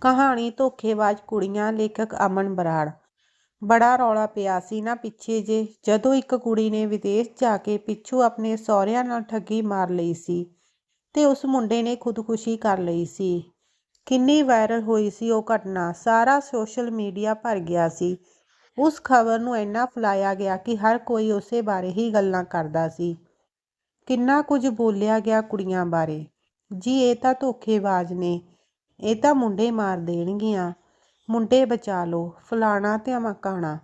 ਕਹਾਣੀ ਧੋਖੇਬਾਜ਼ ਕੁੜੀਆਂ, ਲੇਖਕ ਅਮਨ ਬਰਾੜ। ਬੜਾ ਰੌਲਾ ਪਿਆ ਸੀ ਨਾ ਪਿੱਛੇ ਜੇ, ਜਦੋਂ ਇੱਕ ਕੁੜੀ ਨੇ ਵਿਦੇਸ਼ ਜਾ ਕੇ ਪਿੱਛੋਂ ਆਪਣੇ ਸਹੁਰਿਆਂ ਨਾਲ ਠੱਗੀ ਮਾਰ ਲਈ ਸੀ ਤੇ ਉਸ ਮੁੰਡੇ ਨੇ ਖੁਦਕੁਸ਼ੀ ਕਰ ਲਈ ਸੀ। ਕਿੰਨੀ ਵਾਇਰਲ ਹੋਈ ਸੀ ਉਹ ਘਟਨਾ, ਸਾਰਾ ਸੋਸ਼ਲ ਮੀਡੀਆ ਭਰ ਗਿਆ ਸੀ। ਉਸ ਖਬਰ ਨੂੰ ਇੰਨਾ ਫੈਲਾਇਆ ਗਿਆ ਕਿ ਹਰ ਕੋਈ ਉਸੇ ਬਾਰੇ ਹੀ ਗੱਲਾਂ ਕਰਦਾ ਸੀ। ਕਿੰਨਾ ਕੁਝ ਬੋਲਿਆ ਗਿਆ ਕੁੜੀਆਂ ਬਾਰੇ। ਜੀ, ਇਹ ਤਾਂ ਧੋਖੇਬਾਜ਼ ਨੇ। ਇਹ ਤਾਂ ਮੁੰਡੇ ਮਾਰ ਦੇਣਗੀਆਂ। ਮੁੰਡੇ ਬਚਾ ਲਓ, ਫਲਾਣਾ ਤੇ ਮਕਾਣਾ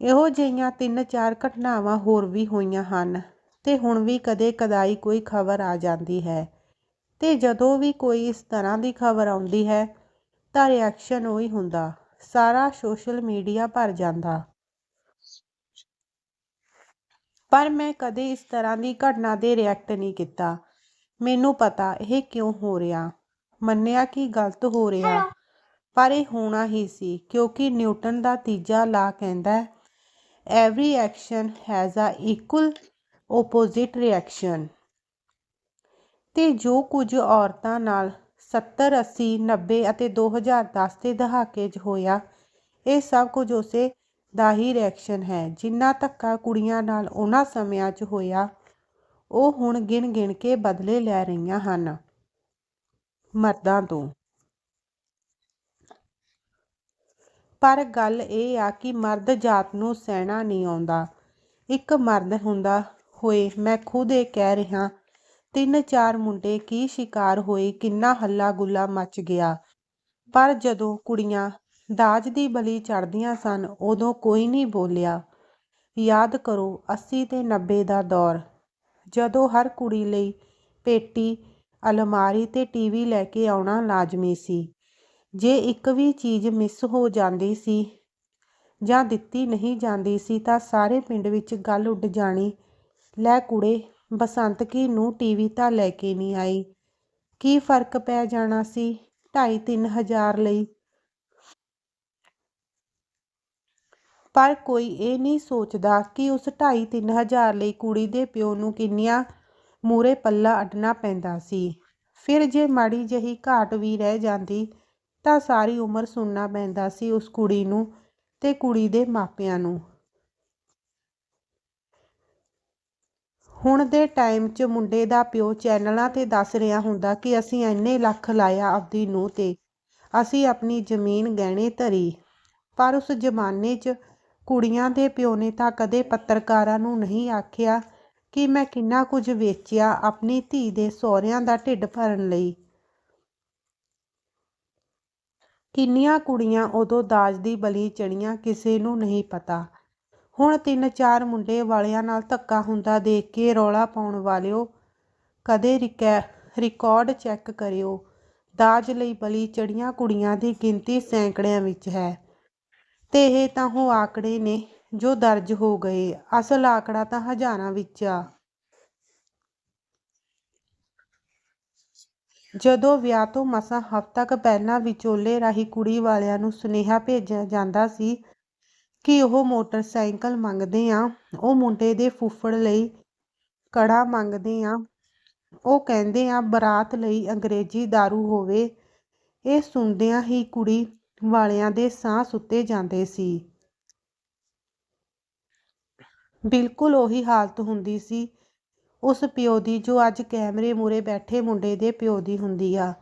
ਇਹੋ ਜਿਹੀਆਂ ਤਿੰਨ ਚਾਰ ਘਟਨਾਵਾਂ ਹੋਰ ਵੀ ਹੋਈਆਂ ਹਨ ਤੇ ਹੁਣ ਵੀ ਕਦੇ ਕਦਾਈ ਕੋਈ ਖਬਰ ਆ ਜਾਂਦੀ ਹੈ। ਤੇ ਜਦੋਂ ਵੀ ਕੋਈ ਇਸ ਤਰ੍ਹਾਂ ਦੀ ਖਬਰ ਆਉਂਦੀ ਹੈ, ਤਾਂ ਰਿਐਕਸ਼ਨ ਉਹੀ ਹੁੰਦਾ। ਸਾਰਾ ਸੋਸ਼ਲ ਮੀਡੀਆ ਭਰ ਜਾਂਦਾ। ਪਰ ਮੈਂ ਕਦੇ ਇਸ ਤਰ੍ਹਾਂ ਦੀ ਘਟਨਾ ਦੇ ਰਿਐਕਟ ਨਹੀਂ ਕੀਤਾ। ਮੈਨੂੰ ਪਤਾ ਇਹ ਕਿਉਂ ਹੋ ਰਿਹਾ। ਮੰਨਿਆ ਕਿ ਗਲਤ ਹੋ ਰਿਹਾ। ਪਰ ਇਹ ਹੋਣਾ ਹੀ ਸੀ ਕਿਉਂਕਿ ਨਿਊਟਨ ਦਾ ਤੀਜਾ ਲਾ ਕਹਿੰਦਾ every action has a equal opposite reaction ਤੇ ਜੋ ਕੁਝ ਔਰਤਾਂ ਨਾਲ 70 80 90 ਅਤੇ 2010 ਦੇ ਦਹਾਕੇ 'ਚ ਹੋਇਆ ਇਹ ਸਭ ਕੁਝ ਉਸੇ ਦਾ ਹੀ ਰਿਐਕਸ਼ਨ ਹੈ। ਜਿੰਨਾ ਧੱਕਾ ਕੁੜੀਆਂ ਨਾਲ ਉਹਨਾਂ ਸਮਿਆਂ 'ਚ ਹੋਇਆ ਉਹ ਹੁਣ ਗਿਣ ਗਿਣ ਕੇ ਬਦਲੇ ਲੈ ਰਹੀਆਂ ਹਨ। ਮਰਦਾਂ ਤੋਂ। ਪਰ ਗੱਲ ਇਹ ਆ ਕਿ ਮਰਦ ਜਾਤ ਨੂੰ ਸਹਿਣਾ ਨਹੀਂ ਆਉਂਦਾ। ਇੱਕ ਮਰਦ ਹੁੰਦਾ ਹੋਏ ਮੈਂ ਖੁਦ ਇਹ ਕਹਿ ਰਿਹਾ, ਤਿੰਨ ਚਾਰ ਮੁੰਡੇ ਕੀ ਸ਼ਿਕਾਰ ਹੋਏ, ਕਿੰਨਾ ਹੱਲਾ ਗੁੱਲਾ ਮਚ ਗਿਆ। ਪਰ ਜਦੋਂ ਕੁੜੀਆਂ ਦਾਜ ਦੀ ਬਲੀ ਚੜਦੀਆਂ ਸਨ, ਉਦੋਂ ਕੋਈ ਨਹੀਂ ਬੋਲਿਆ। ਯਾਦ ਕਰੋ 80 ਤੇ 90 ਦਾ ਦੌਰ। ਜਦੋਂ ਹਰ ਕੁੜੀ ਲਈ ਪੇਟੀ ਅਲਮਾਰੀ ਤੇ ਟੀਵੀ ਲੈ ਕੇ ਆਉਣਾ ਲਾਜ਼ਮੀ ਸੀ। ਜੇ ਇੱਕ ਵੀ ਚੀਜ਼ ਮਿਸ ਹੋ ਜਾਂਦੀ ਸੀ ਜਾਂ ਦਿੱਤੀ ਨਹੀਂ ਜਾਂਦੀ ਸੀ ਤਾਂ ਸਾਰੇ ਪਿੰਡ ਵਿੱਚ ਗੱਲ ਉੱਡ ਜਾਣੀ। ਲੈ ਕੁੜੇ ਬਸੰਤ ਕੀ ਨੂੰ ਟੀਵੀ ਤਾਂ ਲੈ ਕੇ ਨਹੀਂ ਆਈ। ਕੀ ਫ਼ਰਕ ਪੈ ਜਾਣਾ ਸੀ? 2.5 ਹਜ਼ਾਰ ਲਈ। ਪਰ ਕੋਈ ਇਹ ਨਹੀਂ ਸੋਚਦਾ ਕਿ ਉਸ 2.5 ਹਜ਼ਾਰ ਲਈ ਕੁੜੀ ਦੇ ਪਿਓ ਨੂੰ ਕਿੰਨੀਆਂ ਮੂਰੇ ਪੱਲਾ ਅੱਡਣਾ ਪੈਂਦਾ ਸੀ। ਫਿਰ ਜੇ ਮਾੜੀ ਜਹੀ ਘਾਟ ਵੀ ਰਹਿ ਜਾਂਦੀ ਤਾਂ ਸਾਰੀ ਉਮਰ ਸੁਣਨਾ ਪੈਂਦਾ ਸੀ ਉਸ ਕੁੜੀ ਨੂੰ ਤੇ ਕੁੜੀ ਦੇ ਮਾਪਿਆਂ ਨੂੰ। ਹੁਣ ਦੇ ਟਾਈਮ 'ਚ ਮੁੰਡੇ ਦਾ ਪਿਓ ਚੈਨਲਾਂ ਤੇ ਦੱਸ ਰਿਹਾ ਹੁੰਦਾ ਕਿ ਅਸੀਂ ਇੰਨੇ ਲੱਖ ਲਾਇਆ ਆਪਦੀ ਨੂੰ ਤੇ। ਅਸੀਂ ਆਪਣੀ ਜ਼ਮੀਨ ਗਹਿਣੇ ਧਰੀ। ਪਰ ਉਸ ਜ਼ਮਾਨੇ 'ਚ ਕੁੜੀਆਂ ਦੇ ਪਿਓ ਨੇ ਤਾਂ ਕਦੇ ਪੱਤਰਕਾਰਾਂ ਨੂੰ ਨਹੀਂ ਆਖਿਆ ਕਿ ਮੈਂ ਕਿੰਨਾ ਕੁਝ ਵੇਚਿਆ ਆਪਣੀ ਧੀ ਦੇ ਸਹੁਰਿਆਂ ਦਾ ਢਿੱਡ ਭਰਨ ਲਈ। ਕਿੰਨੀਆਂ ਕੁੜੀਆਂ ਉਦੋਂ ਦਾਜ ਦੀ ਬਲੀ ਚੜੀਆਂ ਕਿਸੇ ਨੂੰ ਨਹੀਂ ਪਤਾ। ਹੁਣ ਤਿੰਨ ਚਾਰ ਮੁੰਡੇ ਵਾਲਿਆਂ ਨਾਲ ਧੱਕਾ ਹੁੰਦਾ ਦੇਖ ਕੇ ਰੌਲਾ ਪਾਉਣ ਵਾਲਿਓ ਕਦੇ ਰਿਕਾਰਡ ਚੈੱਕ ਕਰਿਓ। ਦਾਜ ਲਈ ਬਲੀ ਚੜੀਆਂ ਕੁੜੀਆਂ ਦੀ ਗਿਣਤੀ ਸੈਂਕੜਿਆਂ ਵਿੱਚ ਹੈ। ਤੇ ਇਹ ਤਾਂ ਉਹ ਆਕੜੇ ਨੇ ਜੋ ਦਰਜ ਹੋ ਗਏ। ਅਸਲ ਆਕੜਾ ਤਾਂ ਹਜ਼ਾਰਾਂ ਵਿੱਚ ਆ। ਜਦੋਂ ਵਿਆਹ ਤੋਂ ਮਸਾਂ ਹਫ਼ਤਾ ਕ ਪਹਿਲਾਂ ਵਿਚੋਲੇ ਰਾਹੀਂ ਕੁੜੀ ਵਾਲਿਆਂ ਨੂੰ ਸੁਨੇਹਾ ਭੇਜਿਆ ਜਾਂਦਾ ਸੀ ਕਿ ਉਹ ਮੋਟਰਸਾਈਕਲ ਮੰਗਦੇ ਆ, ਉਹ ਮੁੰਡੇ ਦੇ ਫੁੱਫੜ ਲਈ ਕੜਾ ਮੰਗਦੇ ਆ, ਉਹ ਕਹਿੰਦੇ ਆ, ਬਰਾਤ ਲਈ ਅੰਗਰੇਜ਼ੀ दारू ਹੋਵੇ। ਇਹ ਸੁਣਦਿਆਂ ਹੀ ਕੁੜੀ ਵਾਲਿਆਂ ਦੇ ਸਾਹ ਸੁੱਤੇ ਜਾਂਦੇ ਸੀ। ਬਿਲਕੁਲ ਉਹੀ ਹਾਲਤ ਹੁੰਦੀ ਸੀ। ਉਸ ਪਿਓ ਦੀ, ਜੋ ਅੱਜ ਕੈਮਰੇ ਮੂਰੇ ਬੈਠੇ ਮੁੰਡੇ ਦੇ ਪਿਓ ਦੀ ਹੁੰਦੀ ਆ।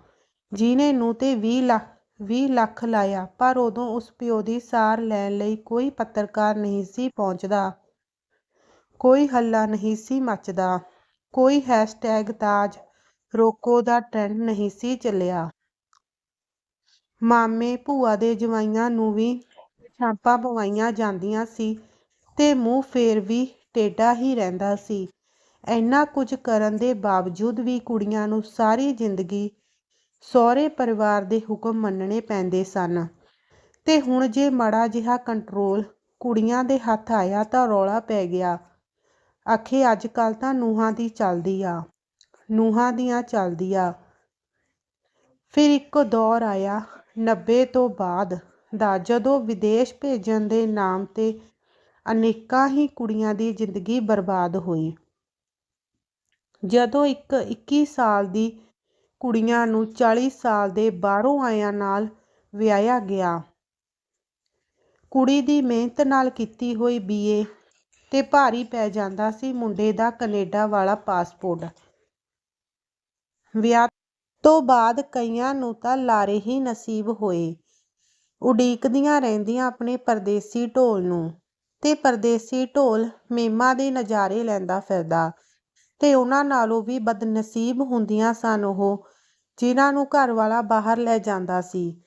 ਜਿਹਨੇ ਨੂੰ ਤੇ 20 ਲੱਖ 20 ਲੱਖ ਲਾਇਆ, ਪਰ ਉਦੋਂ ਉਸ ਪਿਓ ਦੀ ਸਾਰ ਲੈਣ ਲਈ ਕੋਈ ਪੱਤਰਕਾਰ ਨਹੀਂ ਸੀ ਪਹੁੰਚਦਾ। ਕੋਈ ਹੱਲਾ ਨਹੀਂ ਸੀ ਮੱਚਦਾ। ਕੋਈ ਹੈਸ਼ਟੈਗ ਤਾਜ ਰੋਕੋ ਦਾ ਟ੍ਰੈਂਡ ਨਹੀਂ ਸੀ ਚੱਲਿਆ। ਮਾਮੇ ਭੂਆ ਦੇ ਜਵਾਈਆਂ ਨੂੰ ਵੀ ਛਾਪਾਂ ਪਵਾਈਆਂ ਜਾਂਦੀਆਂ ਸੀ। ਤੇ ਮੂੰਹ ਫੇਰ ਵੀ ਟੇਢਾ ਹੀ ਰਹਿੰਦਾ ਸੀ। ਇੰਨਾ ਕੁਝ ਕਰਨ ਦੇ ਬਾਵਜੂਦ ਵੀ ਕੁੜੀਆਂ ਨੂੰ ਸਾਰੀ ਜ਼ਿੰਦਗੀ ਸਹੁਰੇ ਪਰਿਵਾਰ ਦੇ ਹੁਕਮ ਮੰਨਣੇ ਪੈਂਦੇ ਸਨ। ਤੇ ਹੁਣ ਜੇ ਮਾੜਾ ਜਿਹਾ ਕੰਟਰੋਲ ਕੁੜੀਆਂ ਦੇ ਹੱਥ ਆਇਆ ਤਾਂ ਰੌਲਾ ਪੈ ਗਿਆ। ਆਖੇ ਅੱਜ ਕੱਲ ਤਾਂ ਨੂਹਾਂ ਦੀ ਚੱਲਦੀ ਆ। ਨੂਹਾਂ ਦੀਆਂ ਚੱਲਦੀ ਆ। ਫਿਰ ਇੱਕ ਦੌਰ ਆਇਆ 90 ਤੋਂ ਬਾਅਦ ਦਾ ਜਦੋਂ ਵਿਦੇਸ਼ ਭੇਜਣ ਦੇ ਨਾਮ ਤੇ ਅਨੇਕਾਂ ਹੀ ਕੁੜੀਆਂ ਦੀ ਜ਼ਿੰਦਗੀ ਬਰਬਾਦ ਹੋਈ। ਜਦੋਂ ਇੱਕ 21 ਸਾਲ ਦੀ ਕੁੜੀਆਂ ਨੂੰ 40 ਸਾਲ ਦੇ ਬਾਹਰੋਂ ਆਇਆਂ ਨਾਲ ਵਿਆਹਿਆ ਗਿਆ। ਕੁੜੀ ਦੀ ਮਿਹਨਤ ਨਾਲ ਕੀਤੀ ਹੋਈ ਬੀਏ ਤੇ ਭਾਰੀ ਪੈ ਜਾਂਦਾ ਸੀ ਮੁੰਡੇ ਦਾ ਕੈਨੇਡਾ ਵਾਲਾ ਪਾਸਪੋਰਟ। ਵਿਆਹ ਤੋਂ ਬਾਅਦ ਕਈਆਂ ਨੂੰ ਤਾਂ ਲਾਰੇ ਹੀ ਨਸੀਬ ਹੋਏ। ਉਡੀਕਦੀਆਂ ਰਹਿੰਦੀਆਂ ਆਪਣੇ ਪਰਦੇਸੀ ਢੋਲ ਨੂੰ। ਤੇ ਪਰਦੇਸੀ ਢੋਲ ਮੇਮਾਂ ਦੇ ਨਜ਼ਾਰੇ ਲੈਂਦਾ ਫਿਰਦਾ ਤੇ ਉਹਨਾਂ ਨਾਲੋਂ ਵੀ ਬਦਨਸੀਬ ਹੁੰਦੀਆਂ ਸਨ ਉਹ, ਜਿਨ੍ਹਾਂ ਨੂੰ ਘਰ ਵਾਲਾ ਬਾਹਰ ਲੈ ਜਾਂਦਾ ਸੀ।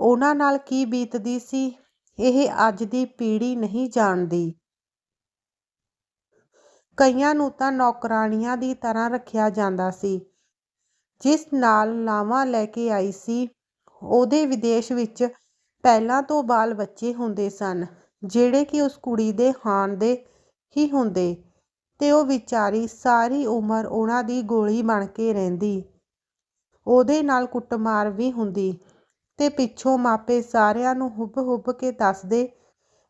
ਉਹਨਾਂ ਨਾਲ ਕੀ ਬੀਤਦੀ ਸੀ, ਇਹ ਅੱਜ ਦੀ ਪੀੜ੍ਹੀ ਨਹੀਂ ਜਾਣਦੀ। ਕਈਆਂ ਨੂੰ ਤਾਂ ਨੌਕਰਾਣੀਆਂ ਦੀ ਤਰ੍ਹਾਂ ਰੱਖਿਆ ਜਾਂਦਾ ਸੀ। ਜਿਸ ਨਾਲ ਲਾਵਾਂ ਲੈ ਕੇ ਆਈ ਸੀ, ਉਹਦੇ ਵਿਦੇਸ਼ ਵਿੱਚ ਪਹਿਲਾਂ ਤੋਂ ਬਾਲ ਬੱਚੇ ਹੁੰਦੇ ਸਨ। ਜਿਹੜੇ ਕਿ ਉਸ ਕੁੜੀ ਦੇ ਹਾਣ ਦੇ ਹੀ ਹੁੰਦੇ ਤੇ ਉਹ ਵਿਚਾਰੀ ਸਾਰੀ ਉਮਰ ਉਹਨਾਂ ਦੀ ਗੋਲੀ ਬਣ ਕੇ ਰਹਿੰਦੀ। ਉਹਦੇ ਨਾਲ ਕੁੱਟਮਾਰ ਵੀ ਹੁੰਦੀ ਤੇ ਪਿੱਛੋਂ ਮਾਪੇ ਸਾਰਿਆਂ ਨੂੰ ਹੁੱਬ ਹੁੱਬ ਕੇ ਦੱਸਦੇ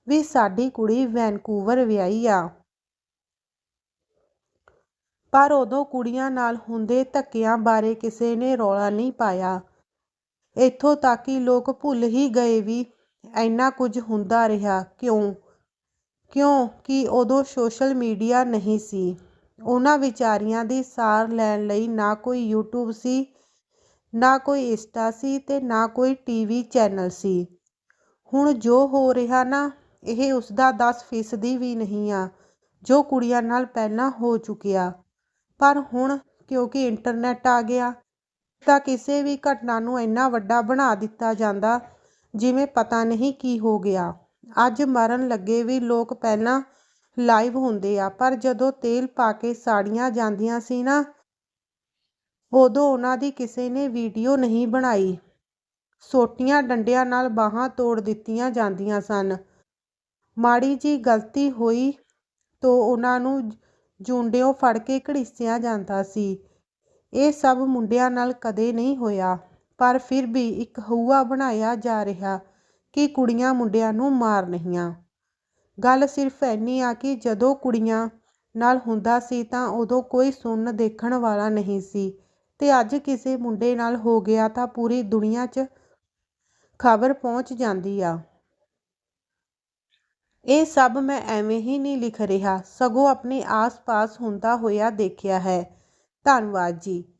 ਵੀ ਸਾਡੀ ਕੁੜੀ ਵੈਨਕੂਵਰ ਵਿਆਹੀ ਆ। ਪਰ ਉਦੋਂ ਕੁੜੀਆਂ ਨਾਲ ਹੁੰਦੇ ਧੱਕਿਆਂ ਬਾਰੇ ਕਿਸੇ ਨੇ ਰੌਲਾ ਨਹੀਂ ਪਾਇਆ। ਇੱਥੋਂ ਤੱਕ ਕਿ ਲੋਕ ਭੁੱਲ ਹੀ ਗਏ ਵੀ ਇੰਨਾ ਕੁਝ ਹੁੰਦਾ ਰਿਹਾ ਕਿਉਂ? ਕਿਉਂਕਿ ਉਦੋਂ ਸੋਸ਼ਲ ਮੀਡੀਆ ਨਹੀਂ ਸੀ। ਉਹਨਾਂ ਵਿਚਾਰੀਆਂ ਦੀ ਸਾਰ ਲੈਣ ਲਈ ਨਾ ਕੋਈ ਯੂਟਿਊਬ ਸੀ, ਨਾ ਕੋਈ ਇੰਸਟਾ ਸੀ ਅਤੇ ਨਾ ਕੋਈ ਟੀ ਵੀ ਚੈਨਲ ਸੀ। ਹੁਣ ਜੋ ਹੋ ਰਿਹਾ ਨਾ, ਇਹ ਉਸ ਦਾ 10% ਵੀ ਨਹੀਂ ਆ, ਜੋ ਕੁੜੀਆਂ ਨਾਲ ਪਹਿਲਾਂ ਹੋ ਚੁੱਕਿਆ। ਪਰ ਹੁਣ ਕਿਉਂਕਿ ਇੰਟਰਨੈਟ ਆ ਗਿਆ, ਤਾਂ ਕਿਸੇ ਵੀ ਘਟਨਾ ਨੂੰ ਇੰਨਾ ਵੱਡਾ ਬਣਾ ਦਿੱਤਾ ਜਾਂਦਾ ਜਿਵੇਂ ਪਤਾ ਨਹੀਂ ਕੀ ਹੋ ਗਿਆ। ਅੱਜ ਮਰਨ ਲੱਗੇ ਵੀ ਲੋਕ ਪਹਿਲਾਂ ਲਾਈਵ ਹੁੰਦੇ ਆ, ਪਰ ਜਦੋਂ ਤੇਲ ਪਾ ਕੇ ਸਾੜੀਆਂ ਜਾਂਦੀਆਂ ਸੀ ਨਾ, ਉਦੋਂ ਉਹਨਾਂ ਦੀ ਕਿਸੇ ਨੇ ਵੀਡੀਓ ਨਹੀਂ ਬਣਾਈ। ਸੋਟੀਆਂ ਡੰਡਿਆਂ ਨਾਲ ਬਾਹਾਂ ਤੋੜ ਦਿੱਤੀਆਂ ਜਾਂਦੀਆਂ ਸਨ। ਮਾੜੀ ਜੀ ਗਲਤੀ ਹੋਈ ਤੋਂ ਉਹਨਾਂ ਨੂੰ ਜੂੰਡਿਓਂ ਫੜ ਕੇ ਘੜੀਸਿਆ ਜਾਂਦਾ ਸੀ। ਇਹ ਸਭ ਮੁੰਡਿਆਂ ਨਾਲ ਕਦੇ ਨਹੀਂ ਹੋਇਆ। ਪਰ ਫਿਰ ਵੀ ਇੱਕ ਹਊਆ ਬਣਾਇਆ ਜਾ ਰਿਹਾ ਕਿ ਕੁੜੀਆਂ ਮੁੰਡਿਆਂ ਨੂੰ ਮਾਰ ਰਹੀਆਂ ਗੱਲ ਸਿਰਫ ਇੰਨੀ ਆ ਕਿ ਜਦੋਂ ਕੁੜੀਆਂ ਨਾਲ ਹੁੰਦਾ ਸੀ ਤਾਂ ਉਦੋਂ ਕੋਈ ਸੁਣਨ ਦੇਖਣ ਵਾਲਾ ਨਹੀਂ ਸੀ ਤੇ ਅੱਜ ਕਿਸੇ ਮੁੰਡੇ ਨਾਲ ਹੋ ਗਿਆ ਤਾਂ ਪੂਰੀ ਦੁਨੀਆ 'ਚ ਖਬਰ ਪਹੁੰਚ ਜਾਂਦੀ ਆ। ਇਹ ਸਭ ਮੈਂ ਐਵੇਂ ਹੀ ਨਹੀਂ ਲਿਖ ਰਿਹਾ। ਸਗੋਂ ਆਪਣੇ ਆਸ-ਪਾਸ ਹੁੰਦਾ ਹੋਇਆ ਦੇਖਿਆ ਹੈ। ਧੰਨਵਾਦ ਜੀ।